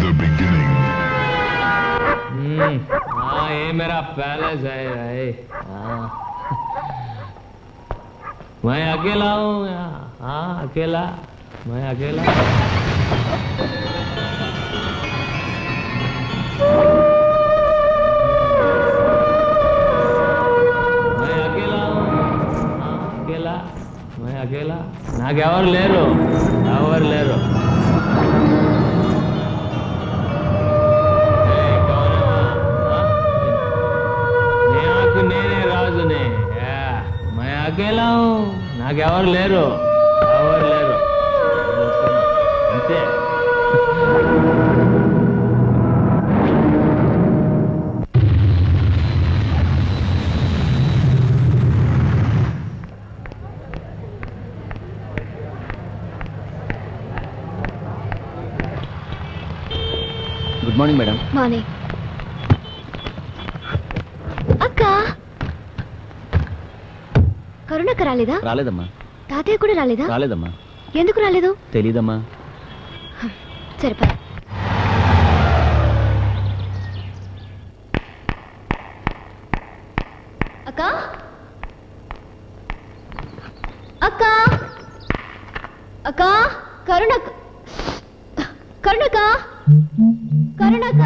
the beginning. Hmm. हाँ ये मेरा पैलेस है भाई हाँ। मैं अकेला हूँ हाँ अकेला। मैं अकेला। मैं अकेला हूँ हाँ अकेला। मैं अकेला। ना क्या और ले लो। నాకేలా? నాకెవరు లేరు. ఎవరు లేరు. అంతే. Good morning madam. మార్నింగ్. అక్క. కరుణక్క రాలేదా? రాలేదమ్మా. తాతయ్య కూడా రాలేదా? రాలేదమ్మా. ఎందుకు రాలేదు? తెలీదమ్మా. సరిపా అక్క? అక్క? అక్క? కరుణక్క కరుణక్క కరుణక్క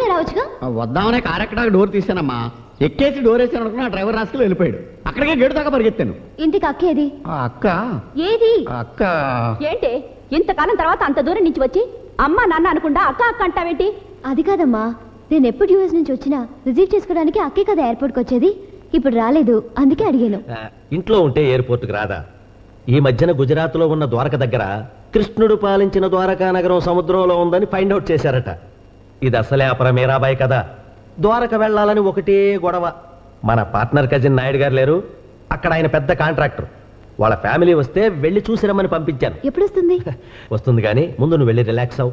నువ్వేనే రావచ్చుగా? వద్దామనే కారు ఎక్కడ డోర్ తీసానమ్మా ఎక్కేసి డోర్ వేసాను అనుకున్నా డ్రైవర్ రాసుకుని వెళ్ళిపోయాడు. అక్కడికే గేటు దాకా పరిగెత్తాను. ఇంటికి అక్కేది ఆ అక్క. ఏది? అక్క. ఏంటి? ఇంతకాలం తర్వాత అంత దూరం నుంచి వచ్చి అమ్మ నాన్న అనకుండా అక్క అక్క అంటావేంటి? అది కాదమ్మా. నేను ఎప్పుడు యూఎస్ నుంచి వచ్చినా రిసీవ్ చేసుకోవడానికి అక్కే కదా ఎయిర్పోర్ట్కి వచ్చేది. ఇప్పుడు రాలేదు. అందుకే అడిగాను. ఇంట్లో ఉంటే ఎయిర్పోర్ట్కి రాదా? ఈ మధ్యన గుజరాత్లో ఉన్న ద్వారక దగ్గర కృష్ణుడు పాలించిన ద్వారకా నగరం సముద్రంలో ఉందని ఫైండ్ అవుట్ చేశారట. ఇది అసలే అపర మీరాబాయి కదా ద్వారక వెళ్ళాలని ఒకటే గొడవ. మన పార్ట్నర్ కజిన్ నాయుడు గారు లేరు. అక్కడ ఆయన పెద్ద కాంట్రాక్టర్. వాళ్ళ ఫ్యామిలీ వస్తే వెళ్ళి చూసి రమ్మని పంపించాను. ఎప్పుడు వస్తుంది వస్తుంది కానీ ముందు నువ్వు వెళ్ళి రిలాక్స్ అవు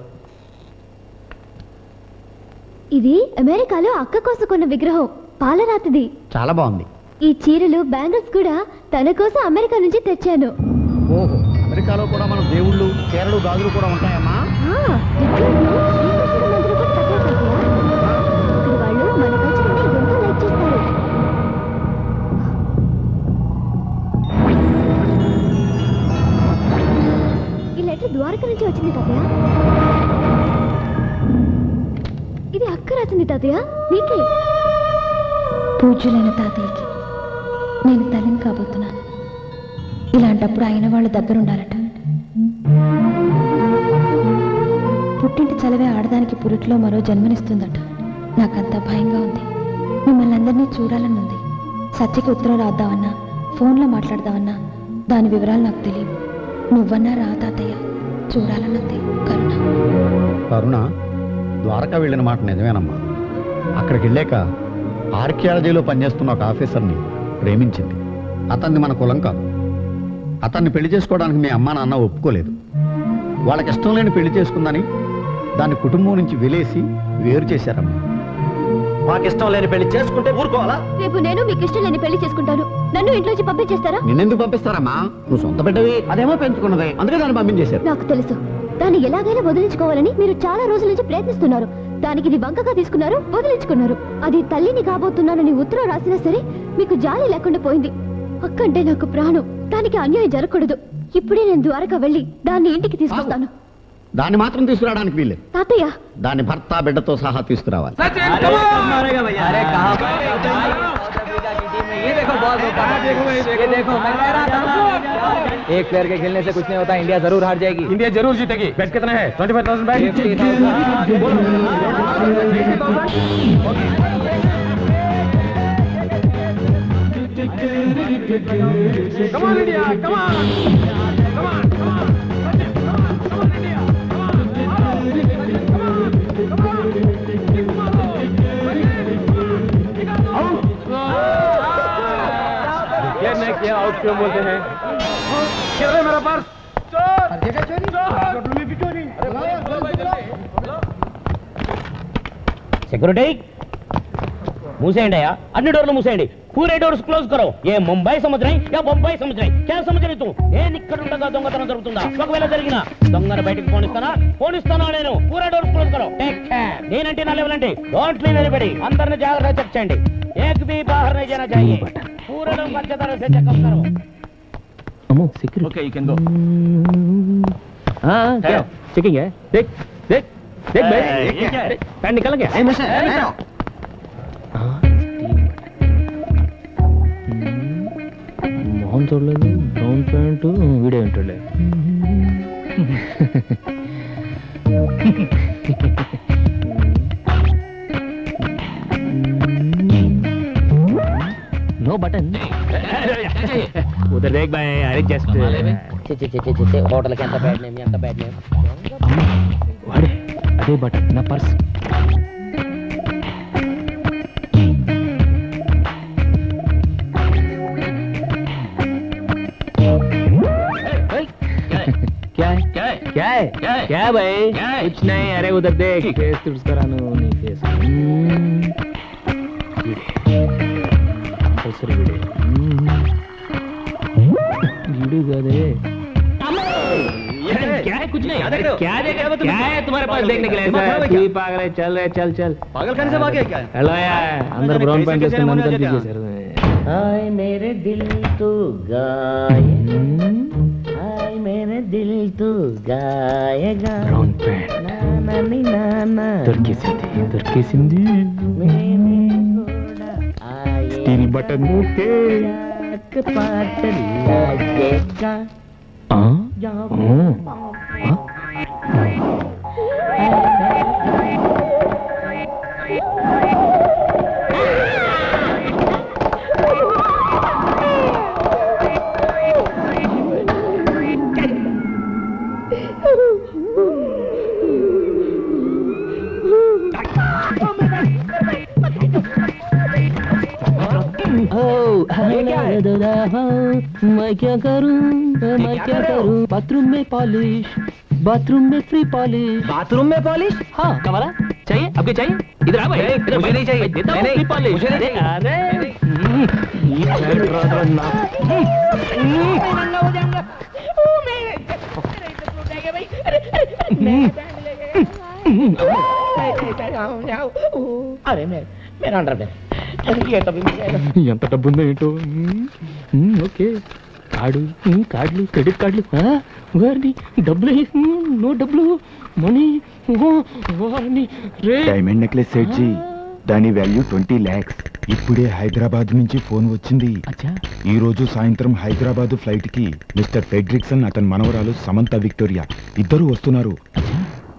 ఇది అమెరికాలో అక్క కోసం కొన్న విగ్రహం. పాలరాతిది. చాలా బాగుంది. ఈ చీరలు బ్యాంగిల్స్ కూడా తన కోసం అమెరికా నుంచి తెచ్చాను. ఓహో అమెరికాలో కూడా మన దేవుళ్ళు కేరళ గాజులు కూడా ఉంటాయమ్మా. ద్వారక నుంచి వచ్చింది తాతయ్య. ఇది అక్క రాసింది తాతయ్య. నీకే పూజ్యులైన తాతయ్యకి నేను తల్లిని కాబోతున్నాను. ఇలాంటప్పుడు అయిన వాళ్ళ దగ్గర ఉండాలట పుట్టింటి చలవే ఆడదానికి పురిటిలో మరో జన్మనిస్తుందట. నాకంత భయంగా ఉంది. మిమ్మల్ని అందరినీ చూడాలని ఉంది సత్యకి ఉత్తరం రాద్దామన్నా ఫోన్లో మాట్లాడదామన్నా దాని వివరాలు నాకు తెలియవు. నువ్వన్నా రా తాతయ్య. చూడాలన్నది కరుణ. కరుణ ద్వారకా వెళ్ళిన మాట నిజమేనమ్మా. అక్కడికి వెళ్ళాక ఆర్కియాలజీలో పనిచేస్తున్న ఒక ఆఫీసర్ని ప్రేమించింది. అతన్ని మన కులం కాదు. అతన్ని పెళ్ళి చేసుకోవడానికి మీ అమ్మా నాన్న ఒప్పుకోలేదు. వాళ్ళకి ఇష్టం లేని పెళ్ళి చేసుకుందని దాన్ని కుటుంబం నుంచి వెలేసి వేరు చేశారమ్మా. మాకు ఇష్టం లేని పెళ్ళి చేసుకుంటే ఊరుకోవాలా? రేపు నేను మీకు ఇష్టం లేని పెళ్ళి చేసుకుంటాను. నన్ను ఇంట్లోంచి పంపించేస్తారా? నిన్నెందుకు పంపిస్తారమ్మా? నువ్వు సొంత బిడ్డవి అదేమో పెంచుకున్నదే. అందుకే దాన్ని పంపించేశారు. నాకు తెలుసు. దాన్ని ఎలాగైనా వదిలించుకోవాలని మీరు చాలా రోజుల నుంచి ప్రయత్నిస్తున్నారు. దానికి ఇది వంకగా తీసుకున్నారు వదిలించుకున్నారు. అది తల్లిని కాబోతున్నానని ఉత్తరం రాసినా సరే మీకు జాలి లేకుండా పోయింది. అక్కంటే నాకు ప్రాణం. దానికి అన్యాయం జరగకూడదు. ఇప్పుడే నేను ద్వారకా వెళ్ళి దాన్ని ఇంటికి తీసుకొస్తాను. దాన్ని మాత్రం తీసుకురావడానికి వీల్లేదు తాతయ్య దాని భర్త బిడ్డతో సహా తీసుకురావాలి अरे कहाँ ये देखो बॉल ये देखो मैं कह रहा था एक प्लेयर के खेलने से कुछ नहीं होता इंडिया जरूर हार जाएगी इंडिया जरूर जीतेगी बैट कितना है ट्वेंटी फाइव थाउजेंड बैट ये नहीं किया आउट क्यों बोलते हैं क्या है मेरा पर्स సెక్యూరిటీ మూసేయండి అయ్యా అన్ని డోర్లు మూసేయండి पूरे डोर्स क्लोज करो ये ముంబై समझ रहे या బొంబాయి समझ रहे क्या समझ रहे तू నేను ఇక్కడ ఉండగా దొంగతనం జరుగుతుందా ఒకవేళ జరిగినా దొంగను బయటకు పోనిస్తానా పోనిస్తానా నేను పూరా డోర్స్ క్లోజ్ కరో టేక్ కేర్ నేనంటే నా లెవెల్ అంటే డోంట్ లీవ్ ఎనీబడి అందరిని జాగ్రత్తగా చెక్ చేయండి ఏక్ भी बाहर नहीं जाना चाहिए पूरे लोग अच्छे तरह से चेकअप करो okay you can go checking देख देख देख भाई ये क्या है? पैंट निकल गया మొహం చూడలేదు brown pant video ఏంటలే no button उधर देख भाई अरे जस्ट హోటల్కి ఎంత బ్యాడ్ నేమ్ ఎంత బ్యాడ్ నేమ్ వాడే అదే బటన్ నా పర్స్ क्या है क्या చేశారు వీడే వీడు కాదే. అందరు దొరికేసింది దొరికేసింది. ಟಿಲ್ ಬಟನ್ ಓಕೆ பாட்டல் मैं क्या करूँ मैं क्या करूँ बाथरूम में पॉलिश बाथरूम में फ्री पॉलिश बाथरूम में पॉलिश हाँ चाहिए आपके चाहिए इधर आ भाई इधर नहीं चाहिए देता हूँ फ्री पॉलिश मुझे अरे अरे अरे अरे अरे अरे अरे अरे अरे ఎంత డబ్బు ఉందో ఏంటో ఓకే. కార్డు కార్డులు క్రెడిట్ కార్డులు. వారిని డబ్బులు. నో డబ్బులు. మనీ వారిని రే. డైమండ్ నెక్లెస్ సెట్ జీ దాని వాల్యూ ట్వంటీ ల్యాక్స్. ఇప్పుడే హైదరాబాద్ నుంచి ఫోన్ వచ్చింది. అచ్చా. ఈ రోజు సాయంత్రం హైదరాబాద్ ఫ్లైట్కి మిస్టర్ ఫెడ్రిక్సన్ అతని మనవరాలు సమంత విక్టోరియా ఇద్దరు వస్తున్నారు.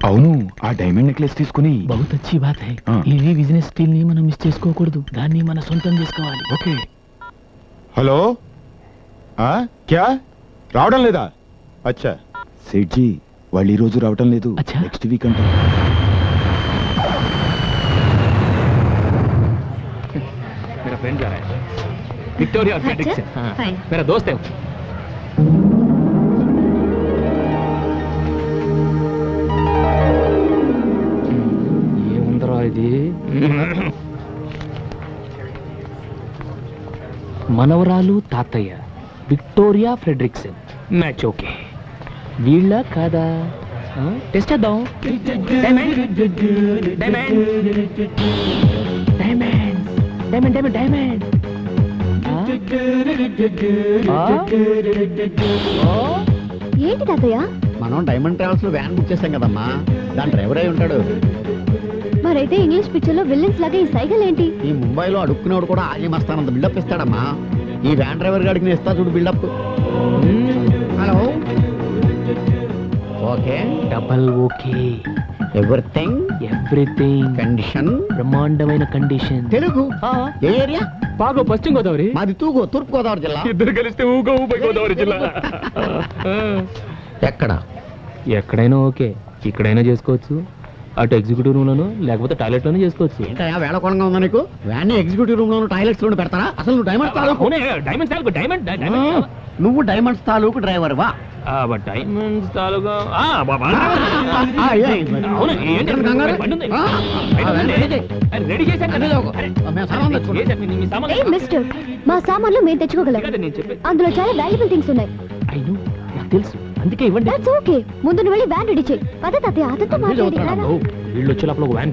అవును ఆ డైమండ్ నెక్లెస్ తీసుకుని బహుత్ అచ్చి బాత్ హై ఆ. ఇది బిజినెస్ స్టీల్ ని మనం మిస్ చేసుకోకూడదు దాన్ని మన సొంతం చేసుకోవాలి ఓకే హలో ఆ క్యా రావడం లేదా అచ్చా సెట్ జీ వాళ్ళు ఈ రోజు రావడం లేదు అచ్చా. నెక్స్ట్ వీక్ అంట मेरा फ्रेंड जा रहा है विक्टोरिया और फ्रेडरिक्सन हाँ Fine. मेरा दोस्त है మనవరాలు తాతయ్య విక్టోరియా ఫ్రెడ్రిక్సన్. మ్యాచ్ ఓకే వీళ్ళ కాదా? టెస్ట్ చేద్దాం. Diamond diamond diamond diamond diamond diamond ఏంటి తాతయ్య? మనం డైమండ్ ట్రావెల్స్లో వ్యాన్ బుక్ చేస్తాం కదమ్మా. దాని డ్రైవర్ అయి ఉంటాడు. మరైతే ఇంగ్లీష్ పిక్చర్లో విల్లన్స్ లాగా ఈ సైకిల్ ఏంటి? ఈ ముంబైలో అడుక్కునేవాడు కూడా ఆగి మస్తానంత బిల్డప్ ఇస్తాడమ్మా. ఈ వ్యాన్ డ్రైవర్ గాడికి నేను ఇస్తా చూడు buildup hello okay. Double okay. Everything everything condition బ్రహ్మాండమైన కండిషన్ తెలుగు. ఏ ఏరియా? బాగా పశ్చిమ గోదావరి. మాది తూగు తూర్పు గోదావరి జిల్లా. ఇద్దరు కలిస్తే ఊగా ఊపై గోదావరి జిల్లా. ఎక్కడ? ఎక్కడైనా ఓకే. ఇక్కడైనా చేసుకోవచ్చు. అటు ఎగ్జిక్యూటివ్ రూమ్ లోను లేకపోతే టాయిలెట్లోనే చేసుకోవచ్చు. ఏంటయ్యా వేళకోళంగా ఉందా నీకు? వ్యాన్ ఎగ్జిక్యూటివ్ రూమ్లో టాయిలెట్స్లో పెడతారా? అసలు నువ్వు డైమండ్ కాదు డైమండ్ డైమండ్ నువ్వు డైమండ్స్ తాలూకు డ్రైవర్ వా? డైమండ్స్ తాలూకా. రెడీ. మిస్టర్ మా సామాన్లు మేము తెచ్చుకోగలం. కదా నేను చెప్పేది. అందులో చాలా వాల్యుబుల్ థింగ్స్ ఉన్నాయి. తెలుసు. అందుకే ఇవ్వండి. దట్స్ ఓకే ముందు నువ్వు వెళ్ళి వ్యాన్ రెడీ చేయి. పద తాతయ్య అతనితో మాట్లాడి రారా. వీళ్ళు వచ్చే లోపల ఒక వ్యాన్